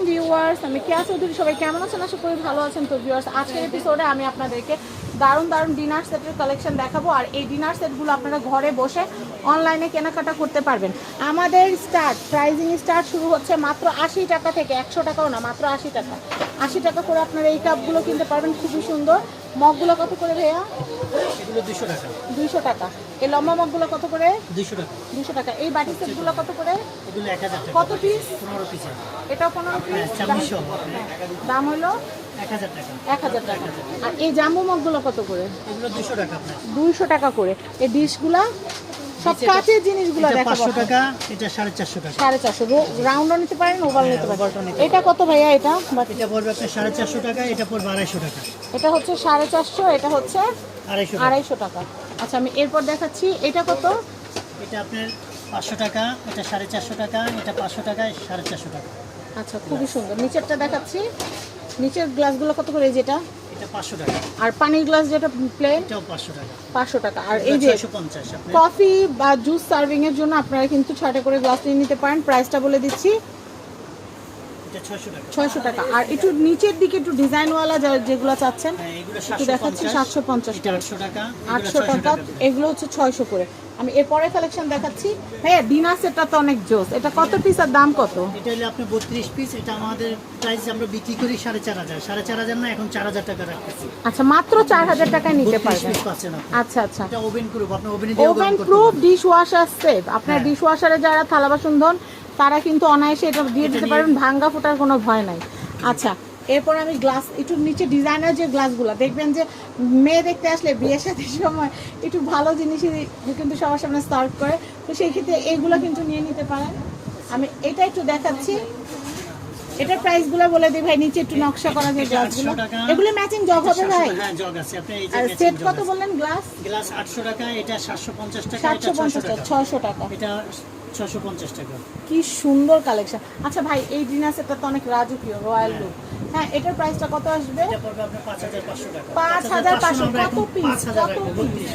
আলাইকুম ভিউয়ার্স আমি কেয়া চৌধুরী, সবাই কেমন আছেন? আশা করি ভালো আছেন। তো ভিউয়ার্স আজকের এপিসোডে আমি আপনাদেরকে দারুণ দারুণ ডিনার সেটের কালেকশন দেখাবো। আর এই ডিনার সেটগুলো আপনারা ঘরে বসে অনলাইনে কেনাকাটা করতে পারবেন। আমাদের স্টার্ট প্রাইজিং স্টার্ট শুরু হচ্ছে মাত্র আশি টাকা থেকে একশো টাকাও না, মাত্র আশি টাকা। আশি টাকা করে আপনারা এই কাপগুলো কিনতে পারবেন। খুবই সুন্দর। মগগুলো কত করে ভাইয়া? এগুলো দুশো টাকা। দুইশো টাকা। এই লম্বা মগগুলো কত করে? দুশো টাকা। দুশো টাকা। এই বাটি সেটগুলো কত করে? এগুলো এক হাজার টাকা। কত পিস পনেরো পিস এটা পনেরো পিস হ্যাঁ ছাব্বিশশো দাম হলো? এক হাজার টাকা। এক হাজার টাকা। আর এই জামু মগগুলো কত করে? এগুলো দুশো টাকা আপনার। দুইশো টাকা করে। এই ডিশগুলা সব কাঁচের জিনিসগুলো দেখাবো পাঁচশো টাকা এটা সাড়ে চারশো টাকা। সাড়ে চারশো। রাউন্ডও নিতে পারেন ওভার নিতে পারেন। এটা কত ভাইয়া এটা? এটা পড়বে আপনার সাড়ে চারশো টাকা এটা পড়বে আড়াইশো টাকা। এটা হচ্ছে সাড়ে চারশো এটা হচ্ছে আড়াইশো টাকা। আড়াইশো টাকা। আচ্ছা আমি এরপর দেখাচ্ছি এটা কত? এটা আপনার পাঁচশো টাকা এটা সাড়ে চারশো টাকা এটা পাঁচশো টাকা সাড়ে চারশো টাকা। আচ্ছা খুবই সুন্দর। নিচেরটা দেখাচ্ছি। নিচের গ্লাসগুলো কত করে এই যেটা আর পানির গ্লাস যেটা প্লেন পাঁচশো টাকা। আর এই যে কফি বা জুস সার্ভিং এর জন্য আপনারা কিন্তু ছটা করে গ্লাস নিয়ে নিতে পারেন। প্রাইসটা বলে দিচ্ছি ছয়শো টাকা। আর একটু নিচের দিকে একটু ডিজাইনওয়ালা যেগুলো চাচ্ছেন হ্যাঁ একটু দেখাচ্ছি সাতশো পঞ্চাশ টাকা আটশো টাকা। এগুলো হচ্ছে ছয়শো করে। আমি এরপরে কালেকশন দেখাচ্ছি। হ্যাঁ ডিনার সেটটা তো অনেক জোস। এটা কত পিস আর দাম কত? এটা হলে আপনি বত্রিশ পিস এটা আমাদের প্রাইস আমরা বিক্রি করি সাড়ে চার হাজার। সাড়ে চার হাজার না এখন চার হাজার টাকা রাখতেছি। আচ্ছা মাত্র চার হাজার টাকায় নিতে পারবেন। আচ্ছা আচ্ছা। এটা ওভেন প্রুফ আপনি ওভেনে ওভেন করতে প্রুফ পারবেন। ডিশ ওয়াশার আপনার হ্যাঁ। ডিশ ওয়াশারে যারা থালা বাসন ধন তারা কিন্তু অনায়াসে এটা দিয়ে দিতে পারবেন ভাঙ্গা ফোটার কোনো ভয় নাই। আচ্ছা এরপর আমি গ্লাস একটু নিচে ডিজাইনার যে গ্লাসগুলো দেখবেন যে মেয়ে দেখতে আসলে বিয়ে সাথে সময় একটু ভালো জিনিসই কিন্তু সবার সামনে সার্ভ করে। তো সেই ক্ষেত্রে এইগুলো কিন্তু নিয়ে নিতে পারেন। আমি এটা একটু দেখাচ্ছি। এটার প্রাইসগুলো বলে দিই ভাই নিচে একটু নকশা করা যে এটা গ্লাসগুলো এগুলো ম্যাচিং জগ হবে ভাই। হ্যাঁ জগ আছে। আপনি এই যে আর সেট কত বললেন গ্লাস গ্লাস আটশো টাকা এটা সাতশো পঞ্চাশ টাকা এটা সাতশো ছশো পঞ্চাশ টাকা। ছয়শো টাকা। এটা ছশো পঞ্চাশ টাকা। কি সুন্দর কালেকশন। আচ্ছা ভাই এই ডিনার সেটটা তো অনেক রাজকীয় রয়্যাল লুক। হ্যাঁ। এটার প্রাইসটা কত আসবে? এটা পড়বে আপনার পাঁচ হাজার পাঁচশো টাকা। পাঁচ হাজার পাঁচশো আমরা কত পিস কত পিস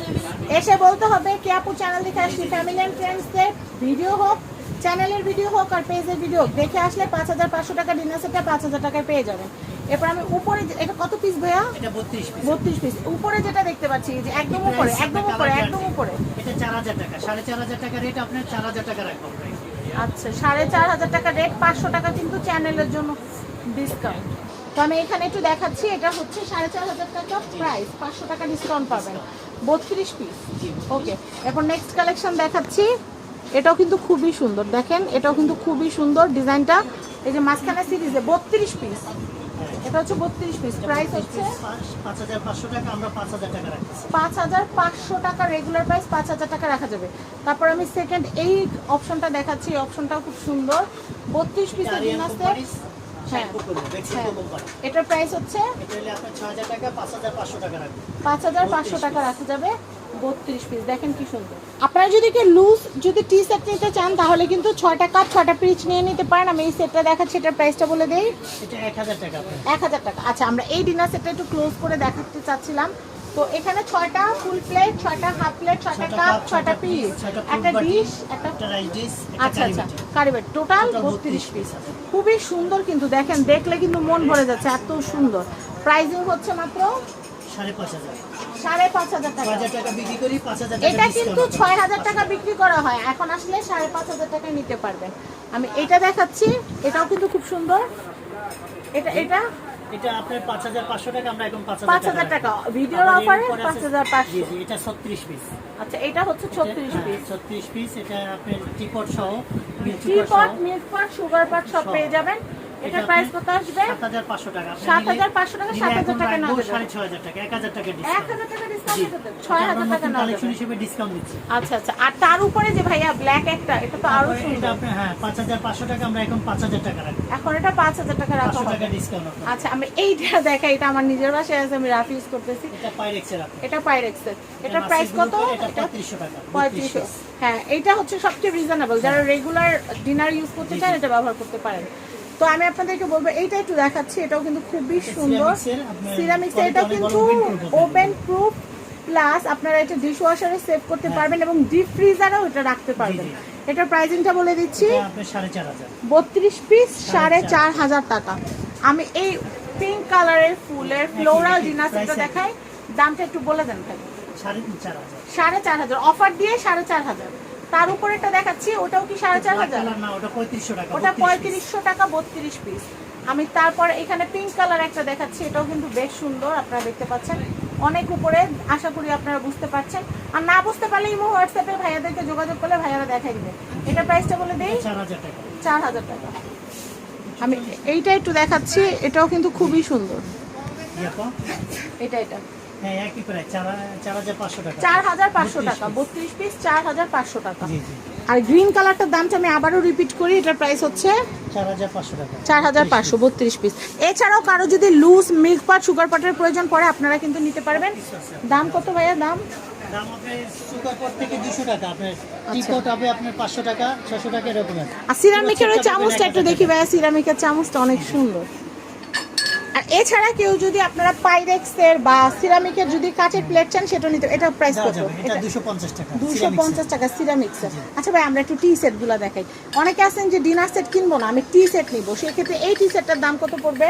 এসে বলতে হবে কে আপু চ্যানেল দেখে আসছি ফ্যামিলি অ্যান্ড ফ্রেন্ডসদের ভিডিও হোক চ্যানেলের ভিডিও হোক আর পেজের ভিডিও হোক দেখে আসলে পাঁচ হাজার পাঁচশো টাকা ডিনার সেটটা পাঁচ হাজার টাকায় পেয়ে যাবেন। এরপর আমি উপরে এটা কত পিস ভাইয়া? এটা বত্রিশ পিস বত্রিশ পিস উপরে যেটা দেখতে পাচ্ছি যে একদম উপরে একদম উপরে একদম উপরে। এটা টাকা। সাড়ে চার হাজার রেট আপনার চার হাজার টাকা আচ্ছা সাড়ে চার হাজার টাকা রেট পাঁচশো টাকা কিন্তু চ্যানেলের জন্য ডিসকাউন্ট তো আমি এখানে একটু দেখাচ্ছি, এটা হচ্ছে সাড়ে চার হাজার টাকা প্রাইস পাঁচশো টাকা ডিসকাউন্ট পাবেন। বত্রিশ পিস ওকে নেক্সট কালেকশন দেখাচ্ছি। এটাও কিন্তু খুবই সুন্দর। দেখেন, এটাও কিন্তু খুবই সুন্দর ডিজাইনটা এই যে মাঝখানে সিরিজে বত্রিশ পিস এটা হচ্ছে বত্রিশ পিস প্রাইস হচ্ছে পাঁচ- হাজার পাঁচশো টাকা আমরা পাঁচ হাজার টাকা রাখতেছি। পাঁচ হাজার পাঁচশো টাকা রেগুলার প্রাইস পাঁচ হাজার টাকা রাখা যাবে। তারপর আমি সেকেন্ড এই অপশনটা দেখাচ্ছি এই অপশনটাও খুব সুন্দর। বত্রিশ পিসের দিন হ্যাঁ। হ্যাঁ। এটার প্রাইস হচ্ছে পাঁচ হাজার পাঁচশো টাকা রাখা যাবে। বত্রিশ পিস দেখেন কি সুন্দর। আপনারা যদি কি লুজ যদি টি সেট নিতে চান তাহলে কিন্তু ছয়টা কাপ ছয়টা পিস নিয়ে নিতে পারেন। আমি এই সেটটা দেখাচ্ছি এটার প্রাইসটা বলে দেই। এটা এক হাজার টাকা এক হাজার টাকা। আচ্ছা আমরা এই ডিনার সেটটা একটু ক্লোজ করে দেখাতে চাচ্ছিলাম। তো এখানে ছয়টা ফুল প্লেট ছয়টা হাফ প্লেট ছয়টা কাপ ছয়টা পিস একটা ডিশ একটা আচ্ছা আচ্ছা কারিবেট টোটাল বত্রিশ পিস খুবই সুন্দর কিন্তু দেখেন দেখলে কিন্তু মন ভরে যাচ্ছে এত সুন্দর। প্রাইসিং হচ্ছে মাত্র সাড়ে পাঁচ হাজার। সাড়ে পাঁচ হাজার ছয় টাকা হাজার টাকা বিক্রি করি পাঁচ হাজার টাকা এটা কিন্তু ছয় হাজার টাকা বিক্রি করা হয়। এখন আসলে সাড়ে পাঁচ হাজার টাকায় নিতে পারবেন। আমি এটা দেখাচ্ছি। এটাও কিন্তু খুব সুন্দর। এটা এটা? এটা আপনার পাঁচ হাজার পাঁচশো টাকা আমরা এখন পাঁচ পাঁচ হাজার টাকা ভিডিওর অফারে পাঁচ হাজার পাঁচশো। এটা ছত্রিশ পিস আচ্ছা এটা হচ্ছে ছত্রিশ পিস ছত্রিশ পিস এটা আপনার টিপট সহ টি পট মিল্ক পট সুগার পট সব। পেয়ে যাবেন। এটার প্রাইস কত আসবে? টাকা। টাকা, টাকা না টাকা টাকা ডিসকাউন্ট টাকা ডিসকাউন্ট টাকা না কালেকশন হিসেবে ডিসকাউন্ট দিচ্ছি। আচ্ছা আচ্ছা। আর তার উপরে যে ভাইয়া ব্ল্যাক একটা এটা তো আরও সুন্দর। আপনার হ্যাঁ টাকা আমরা এখন টাকা এখন এটা টাকা রাখা টাকা ডিসকাউন্ট আচ্ছা আমি এইটা দেখা এটা আমার নিজের বাসায় আছে আমি রাফ ইউজ করতেছি। এটা পাইরেক্সের এটা পাইরেক্সের প্রাইস কত? এটা টাকা পঁয়ত্রিশশো। হ্যাঁ এটা হচ্ছে সবচেয়ে রিজনেবল যারা রেগুলার ডিনার ইউজ করতে চান এটা ব্যবহার করতে পারেন। তো আমি আপনাদেরকে বলব এইটা একটু দেখাচ্ছি এটাও কিন্তু খুবই সুন্দর। সিরামিক্স এটা কিন্তু ওপেন প্রুফ প্লাস আপনারা এটা ডিশ ওয়াশারে সেভ করতে হ্যাঁ। পারবেন এবং ডিপ ফ্রিজারেও এটা রাখতে পারবেন। এটার প্রাইসিংটা বলে দিচ্ছি এটা বত্রিশ পিস সাড়ে চার। হাজার টাকা। আমি এই পিঙ্ক কালারের ফুলের ফ্লোরাল ডিনার সেটটা দেখাই। দামটা একটু বলে দেন ভাই। সাড়ে চার হাজার। অফার দিয়ে সাড়ে চার হাজার। তার উপরেটা দেখাচ্ছি ওটাও কি সাড়ে চার হাজার? ওটা পঁয়ত্রিশশো টাকা ওটা পঁয়ত্রিশশো টাকা বত্রিশ পিস আমি তারপরে এখানে পিঙ্ক কালার একটা দেখাচ্ছি এটাও কিন্তু বেশ সুন্দর আপনারা দেখতে পাচ্ছেন। অনেক উপরে আশা করি আপনারা বুঝতে পারছেন। আর না বুঝতে পারলে ইমো হোয়াটসঅ্যাপে ভাইয়াদেরকে যোগাযোগ করলে ভাইয়ারা দেখাই দিবে। এটা প্রাইসটা বলে দেই? চার হাজার টাকা। আমি এইটা একটু দেখাচ্ছি এটাও কিন্তু খুবই সুন্দর। এটা এটা। হ্যাঁ একই প্রায়। চার হাজার পাঁচশো টাকা। চার হাজার পাঁচশো টাকা বত্রিশ পিস চার হাজার পাঁচশো টাকা। জি জি। আর গ্রিন কালারটার দামটা আমি আবারও রিপিট করি এটার প্রাইস হচ্ছে চার হাজার পাঁচশো বত্রিশ পিস। এছাড়াও কারও যদি লুজ মিল্ক পাট সুগার পাটের প্রয়োজন পড়ে আপনারা কিন্তু নিতে পারবেন। দাম কত ভাইয়া? দাম? আচ্ছা। টিপট হবে আপনার পাঁচশো টাকা ছশো টাকা এরকম আর সিরামিকের ওই চামচটা একটু দেখি ভাইয়া সিরামিকের চামচটা অনেক সুন্দর। আর এছাড়া কেউ যদি আপনারা পাইরেক্সের বা সিরামিকের যদি কাঁচের প্লেট চান সেটা নিতে এটা প্রাইস কত। এটা এটা দুশো পঞ্চাশ টাকা দুশো ceramics এর। পঞ্চাশ টাকা সিরামিক্সের আচ্ছা ভাই আমরা একটু টি সেটগুলো দেখাই। অনেকে আছেন যে ডিনার সেট কিনবো না আমি টি সেট নিবো। সেক্ষেত্রে এই টি সেটটার দাম কত পড়বে?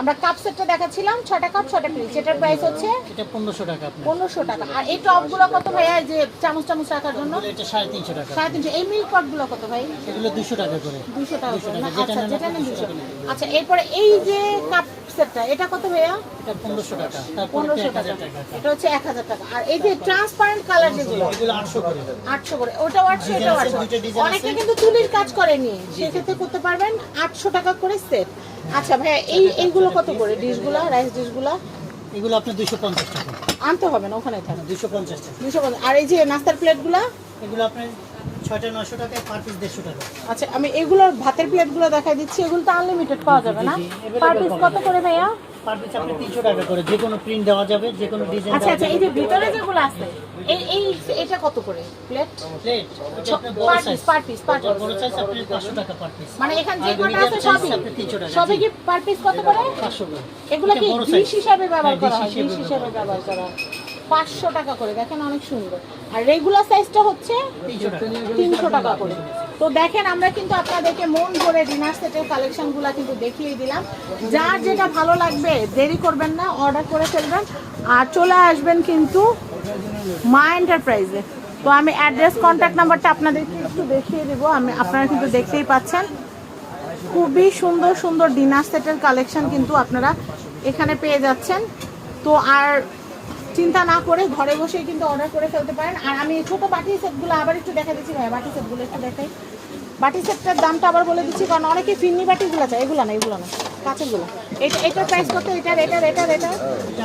আমরা কাপ সেটটা দেখাচ্ছিলাম ছটা কাপ ছটা পিস এটার প্রাইস হচ্ছে এটা পনেরোশো টাকা আপনার। পনেরোশো টাকা। আর এই টপগুলো কত ভাইয়া? এই যে চামচ চামচ রাখার জন্য? এটা সাড়ে তিনশো টাকা। সাড়ে তিনশো। এই মিল্ক পটগুলো কত ভাই? এগুলো দুশো টাকা করে। দুশো টাকা করে। না? আচ্ছা যেটা আপনি নেন টাকা নেবেন। আচ্ছা এরপরে এই যে কাপ সেটটা এটা কত ভাইয়া? এটা পনেরোশো টাকা। তারপরে পনেরোশো এক টাকা। এটা হচ্ছে এক হাজার টাকা। আর এই যে ট্রান্সপারেন্ট কালার যেগুলো এগুলো আটশো করে। আটশো করে। আছে, আটশো। দুইটা design অনেকে আছে। কিন্তু চুলির কাজ করেনি। সেক্ষেত্রে করতে পারবেন আটশো টাকা করে সেট আচ্ছা ভাইয়া এই এইগুলো কত করে? ডিশগুলো রাইস ডিশগুলো? এগুলো আপনার দুশো পঞ্চাশ টাকা। আনতে হবে না ওখানে থাকে দুশো পঞ্চাশ টাকা। দুশো আর এই যে নাস্তার প্লেটগুলো? এগুলো আপনার ছয়টা নশো টাকা পার পিস দেড়শো টাকা। আচ্ছা আমি এগুলোর ভাতের প্লেটগুলো দেখাই দিচ্ছি এগুলো তো আনলিমিটেড পাওয়া যাবে না। পার পিস কত করে ভাইয়া? পার পিস আপনার তিনশো টাকা করে যে কোনো প্রিন্ট দেওয়া যাবে যে কোনো ডিজাইন আচ্ছা আচ্ছা এই যে ভিতরে যেগুলো আছে এই এই এটা কত করে প্লেট প্লেট এটা আপনার পার পিস পার পিস বড় সাইজ আপনার পাঁচশো টাকা পার পিস মানে এখানে যে আর আছে সবই? আপনার 300 টাকা, সবই কি পার পিস কত করে? পাঁচশো করে এগুলো কি ডিশ হিসাবে ব্যবহার হ্যাঁ, করা হয়? ডিশ হিসাবে ব্যবহার করা হয়। পাঁচশো টাকা করে দেখেন অনেক সুন্দর। আর রেগুলার সাইজটা হচ্ছে তিনশো টাকা করে। তো দেখেন, আমরা কিন্তু আপনাদেরকে মন ভরে ডিনার সেটের কালেকশনগুলো কিন্তু দেখিয়ে দিলাম। যার যেটা ভালো লাগবে, দেরি করবেন না অর্ডার করে ফেলবেন। আর চলে আসবেন কিন্তু মা এন্টারপ্রাইজে তো আমি অ্যাড্রেস কন্ট্যাক্ট নাম্বারটা আপনাদেরকে একটু দেখিয়ে দেবো। আমি, আপনারা কিন্তু দেখতেই পাচ্ছেন। খুবই সুন্দর সুন্দর ডিনার সেটের কালেকশন কিন্তু আপনারা এখানে পেয়ে যাচ্ছেন। তো আর চিন্তা না করে ঘরে বসেই কিন্তু অর্ডার করে ফেলতে পারেন। আর আমি ছোট বাটি সেটগুলো আবার একটু দেখা দিচ্ছি ভাই বাটি সেটগুলো একটু দেখাই। বাটি সেটটার দামটা আবার বলে দিচ্ছি কারণ অনেকে ফিন্নি বাটিগুলো চায় এগুলো না এগুলো না কাঁচেরগুলো। এটা এটার প্রাইস কত এটার এটার এটার এটা এটা।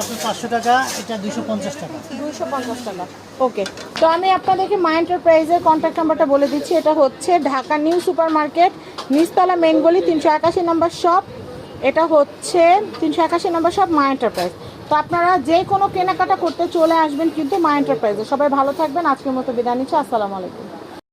আপনার পাঁচশো টাকা এটা দুশো পঞ্চাশ টাকা। দুইশো পঞ্চাশ টাকা। ওকে তো আমি আপনাদেরকে মা এন্টারপ্রাইজের কন্ট্যাক্ট নাম্বারটা বলে দিচ্ছি। এটা হচ্ছে ঢাকা নিউ সুপার মার্কেট নিচতলা মেন গলি তিনশো একাশি নাম্বার শপ এটা হচ্ছে তিনশো একাশি নাম্বার শপ মা এন্টারপ্রাইজ তো আপনারা যে কোনো কেনাকাটা করতে চলে আসবেন কিন্তু মা এন্টারপ্রাইজে সবাই ভালো থাকবেন, আজকের মতো বিদায় নিচ্ছি, আসসালামু আলাইকুম।